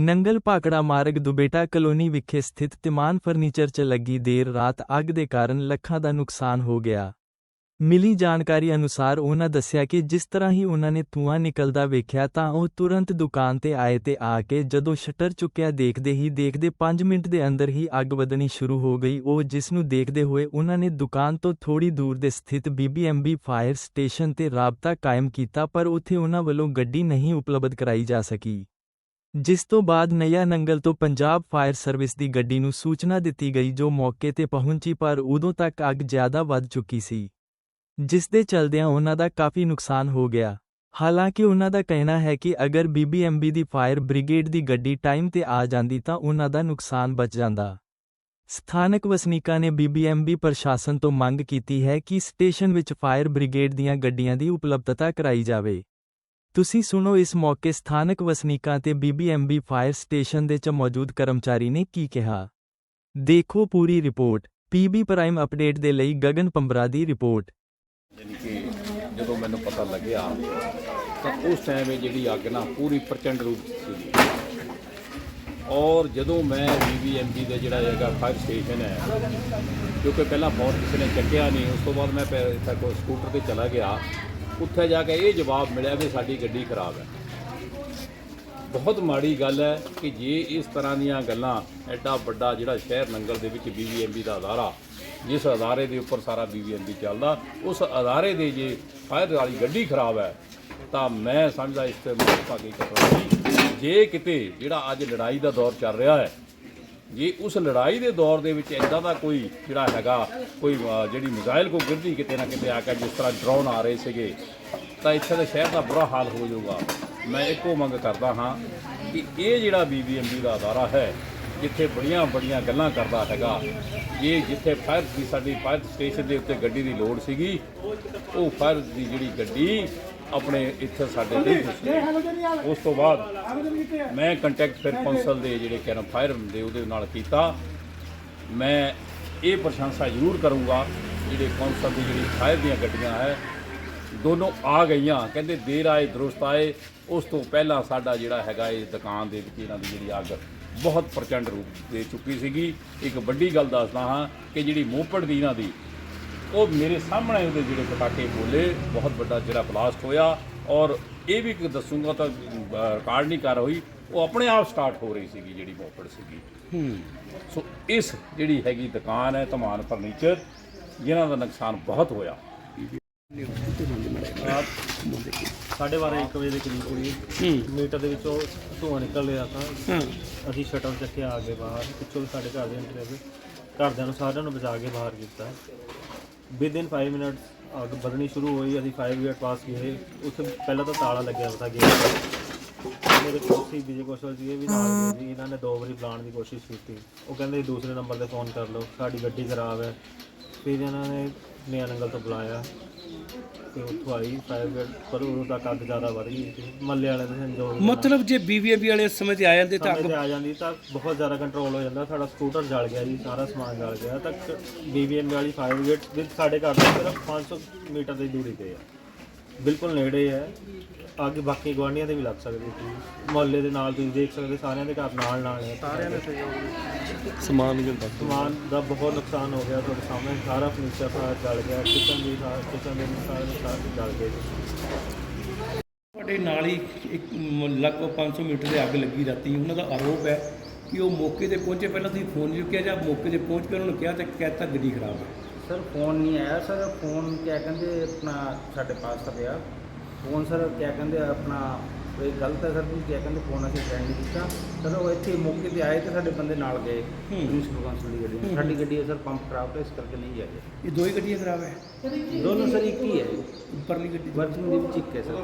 ਨੰਗਲ ਭਾਕੜਾ ਮਾਰਗ ਦੁਬੇਟਾ ਕਲੋਨੀ ਵਿਖੇ ਸਥਿਤ ਤਿਮਾਨ ਫਰਨੀਚਰ 'ਚ ਲੱਗੀ ਦੇਰ ਰਾਤ ਅੱਗ ਦੇ ਕਾਰਨ ਲੱਖਾਂ ਦਾ ਨੁਕਸਾਨ ਹੋ ਗਿਆ। ਮਿਲੀ ਜਾਣਕਾਰੀ ਅਨੁਸਾਰ ਉਹਨਾਂ ਦੱਸਿਆ ਕਿ ਜਿਸ ਤਰ੍ਹਾਂ ਹੀ ਉਹਨਾਂ ਨੇ ਧੂੰਆਂ ਨਿਕਲਦਾ ਵੇਖਿਆ ਤਾਂ ਉਹ ਤੁਰੰਤ ਦੁਕਾਨ ਤੇ ਆਏ ਤੇ ਆ ਕੇ ਜਦੋਂ ਸ਼ਟਰ ਚੁੱਕਿਆ ਦੇਖਦੇ ਹੀ ਦੇਖਦੇ 5 ਮਿੰਟ ਦੇ ਅੰਦਰ ਹੀ ਅੱਗ ਵਧਣੀ ਸ਼ੁਰੂ ਹੋ ਗਈ। ਉਹ ਜਿਸ ਨੂੰ ਦੇਖਦੇ ਹੋਏ ਉਹਨਾਂ ਨੇ ਦੁਕਾਨ ਤੋਂ ਥੋੜੀ ਦੂਰ ਦੇ ਸਥਿਤ ਬੀਬੀਐਮਬੀ ਫਾਇਰ ਸਟੇਸ਼ਨ ਤੇ ਰਾਬਤਾ ਕਾਇਮ ਕੀਤਾ ਪਰ ਉੱਥੇ ਉਹਨਾਂ ਵੱਲੋਂ ਗੱਡੀ ਨਹੀਂ ਉਪਲਬਧ ਕਰਾਈ ਜਾ ਸਕੀ। ਜਿਸ ਤੋਂ ਬਾਅਦ ਨਇਆ ਨੰਗਲ ਤੋਂ ਪੰਜਾਬ ਫਾਇਰ ਸਰਵਿਸ ਦੀ ਗੱਡੀ ਨੂੰ ਸੂਚਨਾ ਦਿੱਤੀ ਗਈ ਜੋ ਮੌਕੇ ਤੇ ਪਹੁੰਚੀ ਪਰ ਉਦੋਂ ਤੱਕ ਅੱਗ ਜ਼ਿਆਦਾ ਵੱਧ ਚੁੱਕੀ ਸੀ। ਜਿਸ ਦੇ ਚਲਦਿਆਂ ਉਹਨਾਂ ਦਾ ਕਾਫੀ ਨੁਕਸਾਨ ਹੋ ਗਿਆ। ਹਾਲਾਂਕਿ ਉਹਨਾਂ ਦਾ ਕਹਿਣਾ ਹੈ ਕਿ ਅਗਰ ਬੀਬੀਐਮਬੀ ਦੀ ਫਾਇਰ ਬ੍ਰਿਗੇਡ ਦੀ ਗੱਡੀ ਟਾਈਮ ਤੇ ਆ ਜਾਂਦੀ ਤਾਂ ਉਹਨਾਂ ਦਾ ਨੁਕਸਾਨ ਬਚ ਜਾਂਦਾ। ਸਥਾਨਕ ਵਸਨੀਕਾਂ ਨੇ ਬੀਬੀਐਮਬੀ ਪ੍ਰਸ਼ਾਸਨ ਤੋਂ ਮੰਗ ਕੀਤੀ ਹੈ ਕਿ ਸਟੇਸ਼ਨ ਵਿੱਚ ਫਾਇਰ ਬ੍ਰਿਗੇਡ ਦੀਆਂ ਗੱਡੀਆਂ ਦੀ ਉਪਲਬਧਤਾ ਕਰਾਈ ਜਾਵੇ। ਤੁਸੀਂ ਸੁਣੋ, ਇਸ ਮੌਕੇ ਸਥਾਨਕ ਵਸਨੀਕਾਂ ਤੇ ਬੀਬੀਐਮਬੀ ਫਾਇਰ ਸਟੇਸ਼ਨ ਦੇ ਚ ਮੌਜੂਦ ਕਰਮਚਾਰੀ ਨੇ ਕੀ ਕਿਹਾ? ਦੇਖੋ ਪੂਰੀ ਰਿਪੋਰਟ। ਪੀਬੀ ਪ੍ਰਾਈਮ ਅਪਡੇਟ ਦੇ ਲਈ ਗਗਨ ਪੰਬਰਾ ਦੀ ਰਿਪੋਰਟ। ਯਾਨੀ ਕਿ ਜਦੋਂ ਮੈਨੂੰ ਪਤਾ ਲੱਗਿਆ, ਤਾਂ ਉਸ ਟਾਈਮ ਇਹ ਜਿਹੜੀ ਅੱਗ ਨਾ ਪੂਰੀ ਪ੍ਰਚੰਡ ਰੂਪ ਸੀ। ਔਰ ਜਦੋਂ ਮੈਂ ਬੀਬੀਐਮਬੀ ਦੇ ਜਿਹੜਾ ਹੈਗਾ ਫਾਇਰ ਸਟੇਸ਼ਨ ਹੈ, ਕਿਉਂਕਿ ਪਹਿਲਾਂ ਫੋਨ ਕਿਸੇ ਨੇ ਚੱਕਿਆ ਨਹੀਂ, ਉਸ ਤੋਂ ਬਾਅਦ ਮੈਂ ਇੱਥੇ ਸਕੂਟਰ ਤੇ ਚਲਾ ਗਿਆ। ਉੱਥੇ ਜਾ ਕੇ ਇਹ ਜਵਾਬ ਮਿਲਿਆ ਵੀ ਸਾਡੀ ਗੱਡੀ ਖਰਾਬ ਹੈ। ਬਹੁਤ ਮਾੜੀ ਗੱਲ ਹੈ ਕਿ ਜੇ ਇਸ ਤਰ੍ਹਾਂ ਦੀਆਂ ਗੱਲਾਂ ਐਡਾ ਵੱਡਾ ਜਿਹੜਾ ਸ਼ਹਿਰ ਨੰਗਲ ਦੇ ਵਿੱਚ ਬੀਬੀਐਮਬੀ ਦਾ ਅਦਾਰਾ, ਜਿਸ ਅਦਾਰੇ ਦੇ ਉੱਪਰ ਸਾਰਾ ਬੀਬੀਐਮਬੀ ਚੱਲਦਾ, ਉਸ ਅਦਾਰੇ ਦੇ ਜੇ ਫਾਇਰ ਵਾਲੀ ਗੱਡੀ ਖਰਾਬ ਹੈ, ਤਾਂ ਮੈਂ ਸਮਝਦਾ ਇਸ ਤੇ ਭਾਗੀ ਕਤਰਾ ਨਹੀਂ। ਜੇ ਕਿਤੇ ਜਿਹੜਾ ਅੱਜ ਲੜਾਈ ਦਾ ਦੌਰ ਚੱਲ ਰਿਹਾ ਹੈ ਜੇ ਉਸ ਲੜਾਈ ਦੇ ਦੌਰ ਦੇ ਵਿੱਚ ਇਦਾਂ ਦਾ ਕੋਈ ਜਿਹੜਾ ਹੈਗਾ, ਕੋਈ ਜਿਹੜੀ ਮਿਜ਼ਾਈਲ ਕੋ ਗਿਰਦੀ ਕਿਤੇ ਨਾ ਕਿਤੇ ਆ ਕੇ ਜਿਸ ਤਰ੍ਹਾਂ ਡਰੋਨ ਆ ਰਹੇ ਸੀਗੇ, ਤਾਂ ਇੱਥੇ ਦਾ ਸ਼ਹਿਰ ਦਾ ਬੁਰਾ ਹਾਲ ਹੋ ਜਾਊਗਾ। ਮੈਂ ਇੱਕੋ ਮੰਗ ਕਰਦਾ ਹਾਂ ਕਿ ਇਹ ਜਿਹੜਾ ਬੀਬੀਐਮਬੀ ਦਾ ਅਦਾਰਾ ਹੈ, ਜਿੱਥੇ ਬੜੀਆਂ ਬੜੀਆਂ ਗੱਲਾਂ ਕਰਦਾ ਹੈਗਾ, ਇਹ ਜਿੱਥੇ ਫਾਇਰ ਦੀ ਸਾਡੀ ਫਾਇਰ ਸਟੇਸ਼ਨ ਦੇ ਉੱਤੇ ਗੱਡੀ ਦੀ ਲੋੜ ਸੀਗੀ, ਉਹ ਫਾਇਰ ਦੀ ਜਿਹੜੀ ਗੱਡੀ ਆਪਣੇ ਇੱਥੇ ਸਾਡੇ ਨਹੀਂ ਸੀ ਉਸ ਤੋਂ ਬਾਅਦ ਮੈਂ ਕੰਟੈਕਟ ਫਿਰ ਕੌਂਸਲ ਦੇ ਜਿਹੜੇ ਕੈਰਨ ਫਾਇਰ ਦੇ ਉਹਦੇ ਨਾਲ ਕੀਤਾ। ਮੈਂ ਇਹ ਪ੍ਰਸ਼ੰਸਾ ਜ਼ਰੂਰ ਕਰੂੰਗਾ, ਜਿਹੜੇ ਕੌਂਸਲ ਦੀ ਜਿਹੜੀ ਫਾਇਰ ਦੀਆਂ ਗੱਡੀਆਂ ਹੈ, ਦੋਨੋਂ ਆ ਗਈਆਂ। ਕਹਿੰਦੇ ਦੇਰ ਆਏ, ਦਰੁਸਤ ਆਏ। ਉਸ ਤੋਂ ਪਹਿਲਾਂ ਸਾਡਾ ਜਿਹੜਾ ਹੈਗਾ ਇਹ ਦੁਕਾਨ ਦੇ ਵਿੱਚ ਇਹਨਾਂ ਦੀ ਜਿਹੜੀ ਅੱਗ ਬਹੁਤ ਪ੍ਰਚੰਡ ਰੂਪ ਦੇ ਚੁੱਕੀ ਸੀਗੀ। ਇੱਕ ਵੱਡੀ ਗੱਲ ਦੱਸਦਾ ਹਾਂ ਕਿ ਜਿਹੜੀ ਮੋਪੜ ਦੀ ਇਹਨਾਂ ਦੀ ਉਹ ਮੇਰੇ ਸਾਹਮਣੇ ਉਹਦੇ ਜਿਹੜੇ ਪਟਾਕੇ ਬੋਲੇ ਬਹੁਤ ਵੱਡਾ ਜਿਹੜਾ ਬਲਾਸਟ ਹੋਇਆ ਔਰ ਇਹ ਵੀ ਇੱਕ ਦੱਸੂਗਾ ਤਾਂ ਰਿਕਾਰਡ ਨਹੀਂ ਕਰ ਹੋਈ ਉਹ ਆਪਣੇ ਆਪ ਸਟਾਰਟ ਹੋ ਰਹੀ ਸੀਗੀ ਜਿਹੜੀ ਮੋਪੜ ਸੀਗੀ। ਸੋ ਇਸ ਜਿਹੜੀ ਹੈਗੀ ਦੁਕਾਨ ਹੈ ਧਮਾਨ ਫਰਨੀਚਰ ਜਿਨ੍ਹਾਂ ਦਾ ਨੁਕਸਾਨ ਬਹੁਤ ਹੋਇਆ। ਰਾਤ ਸਾਢੇ ਬਾਰਾਂ ਇੱਕ ਵਜੇ ਦੇ ਕਰੀਬ ਹੋਈ ਮੀਟਰ ਦੇ ਵਿੱਚੋਂ ਧੂੰਆਂ ਨਿਕਲ ਰਿਹਾ ਤਾਂ ਅਸੀਂ ਸ਼ਟਰ ਚੱਕਿਆ ਆ ਗਏ ਬਾਹਰ ਪਿੱਛੋਂ ਵੀ ਸਾਡੇ ਘਰ ਦੇ ਅੰਦਰ ਘਰਦਿਆਂ ਨੂੰ ਸਾਰਿਆਂ ਨੂੰ ਬਚਾ ਕੇ ਬਾਹਰ ਕੀਤਾ। ਵਿਦ ਇਨ 5 ਮਿੰਟਸ ਅੱਗ ਵਧਣੀ ਸ਼ੁਰੂ ਹੋਈ, ਅਸੀਂ ਫਾਇਰ ਗੇਟ ਪਾਸ ਗਏ ਉੱਥੇ ਪਹਿਲਾਂ ਤਾਂ ਤਾਲਾ ਲੱਗਿਆ ਪਤਾ ਗੇਟ ਮੇਰੇ ਕੋਲ ਸੀ, ਵਿਜੇ ਕੌਸ਼ਲ ਜੀ, ਇਹ ਵੀ ਨਾਲ ਗਏ ਸੀ। ਇਹਨਾਂ ਨੇ ਦੋ ਵਾਰੀ ਬੁਲਾਉਣ ਦੀ ਕੋਸ਼ਿਸ਼ ਕੀਤੀ। ਉਹ ਕਹਿੰਦੇ ਦੂਸਰੇ ਨੰਬਰ ਤੇ ਫੋਨ ਕਰ ਲਓ। ਸਾਡੀ ਗੱਡੀ ਖਰਾਬ ਹੈ। ਫਿਰ ਇਹਨਾਂ ਨੇ ਨਿਆ ਨੰਗਲ ਤੋਂ ਬੁਲਾਇਆ। ਤੇ ਉੱਥੋਂ ਆਈ ਬ੍ਰਿਗੇਡ ਪਰ ਉਦੋਂ ਤੱਕ ਅੱਗ ਜ਼ਿਆਦਾ ਵਧ ਗਈ। ਸੀ ਮੱਲੇ ਵਾਲੇ ਦੇ ਸੰਜੋਗ ਮਤਲਬ ਜੇ ਬੀਬੀਐਮਬੀ ਵਾਲੇ ਸਮੇਂ ਤੇ ਆ ਜਾਂਦੇ ਤਾਂ ਤੇ ਆ ਜਾਂਦੀ ਤਾਂ ਬਹੁਤ ਜ਼ਿਆਦਾ ਕੰਟਰੋਲ ਹੋ ਜਾਂਦਾ। ਸਾਡਾ ਸਕੂਟਰ ਜਲ ਗਿਆ ਜੀ ਸਾਰਾ ਸਮਾਨ ਜਲ ਗਿਆ। ਤਾਂ ਬੀਬੀਐਮ ਵਾਲੀ ਫਾਇਰ ਬ੍ਰਿਗੇਡ ਸਾਡੇ ਘਰ ਤੋਂ ਸਿਰਫ 500 ਮੀਟਰ ਦੀ ਦੂਰੀ ਤੇ ਹੈ ਬਿਲਕੁਲ ਨੇੜੇ ਹੈ। ਅੱਗੇ ਬਾਕੀ ਗਵਾਂਢੀਆਂ ਦੇ ਵੀ ਲੱਗ ਸਕਦੀ ਸੀ। ਮੁਹੱਲੇ ਦੇ ਨਾਲ ਤੁਸੀਂ ਦੇਖ ਸਕਦੇ ਸਾਰਿਆਂ ਦੇ ਘਰ ਨਾਲ ਨਾਲ ਹੈ। ਸਾਰਿਆਂ ਦੇ ਸਮਾਨ ਗਿਰਦਾ ਸਮਾਨ ਦਾ ਬਹੁਤ ਨੁਕਸਾਨ ਹੋ ਗਿਆ ਤੁਹਾਡੇ ਸਾਹਮਣੇ। ਸਾਰਾ ਫਰਨੀਚਰ ਸਾਰਾ ਜਲ ਗਿਆ। ਕਿਚਨ ਵੀ ਸਾਰਾ ਕਿਚਨ ਦੇ ਸਾਰੇ ਸਾਰੇ ਜਲ ਗਏ ਜੀ। ਤੁਹਾਡੇ ਨਾਲ ਹੀ ਇੱਕ ਲਗਭਗ 500 ਮੀਟਰ ਦੇ ਅੱਗ ਲੱਗੀ ਰਾਤੀ। ਉਹਨਾਂ ਦਾ ਆਰੋਪ ਹੈ ਕਿ ਉਹ ਮੌਕੇ ਤੇ ਪਹੁੰਚੇ। ਪਹਿਲਾਂ ਤੁਸੀਂ ਫੋਨ ਚੁੱਕਿਆ ਜਾਂ ਮੌਕੇ ਤੇ ਪਹੁੰਚ ਕੇ ਉਹਨਾਂ ਨੂੰ ਕਿਹਾ ਤਾਂ ਕਹਿਤਾ ਗੱਡੀ ਖਰਾਬ ਹੈ। ਸਰ ਫੋਨ ਨਹੀਂ ਆਇਆ। ਸਰ ਫੋਨ ਕਿਆ ਕਹਿੰਦੇ ਆਪਣਾ ਸਾਡੇ ਪਾਸ ਤਾਂ ਪਿਆ। ਫੋਨ ਸਰ ਕਿਆ ਕਹਿੰਦੇ ਆਪਣਾ ਇਹ ਗਲਤ ਹੈ ਸਰ ਵੀ ਕਿਆ ਕਹਿੰਦੇ ਫੋਨ ਅਸੀਂ ਅਟੈਂਡ ਨਹੀਂ ਕੀਤਾ। ਸਰ ਉਹ ਇੱਥੇ ਮੌਕੇ ਤੇ ਆਏ ਤੇ ਸਾਡੇ ਬੰਦੇ ਨਾਲ ਗਏ। ਪ੍ਰਿੰਸੀਪਲ ਕਾਉਂਸਲ ਦੀ ਗੱਡੀ। ਸਾਡੀ ਗੱਡੀ ਹੈ ਸਰ ਪੰਪ ਖਰਾਬ ਹੈ ਇਸ ਕਰਕੇ ਨਹੀਂ ਆਏ। ਇਹ ਦੋ ਹੀ ਗੱਡੀਆਂ ਖਰਾਬ ਹੈ? ਦੋਨੋਂ ਸਰ ਇੱਕ ਹੀ ਹੈ। ਉੱਪਰਲੀ ਗੱਡੀ। ਵਰਕਿੰਗ ਦੇ ਵਿੱਚ ਇੱਕ ਹੈ ਸਰ।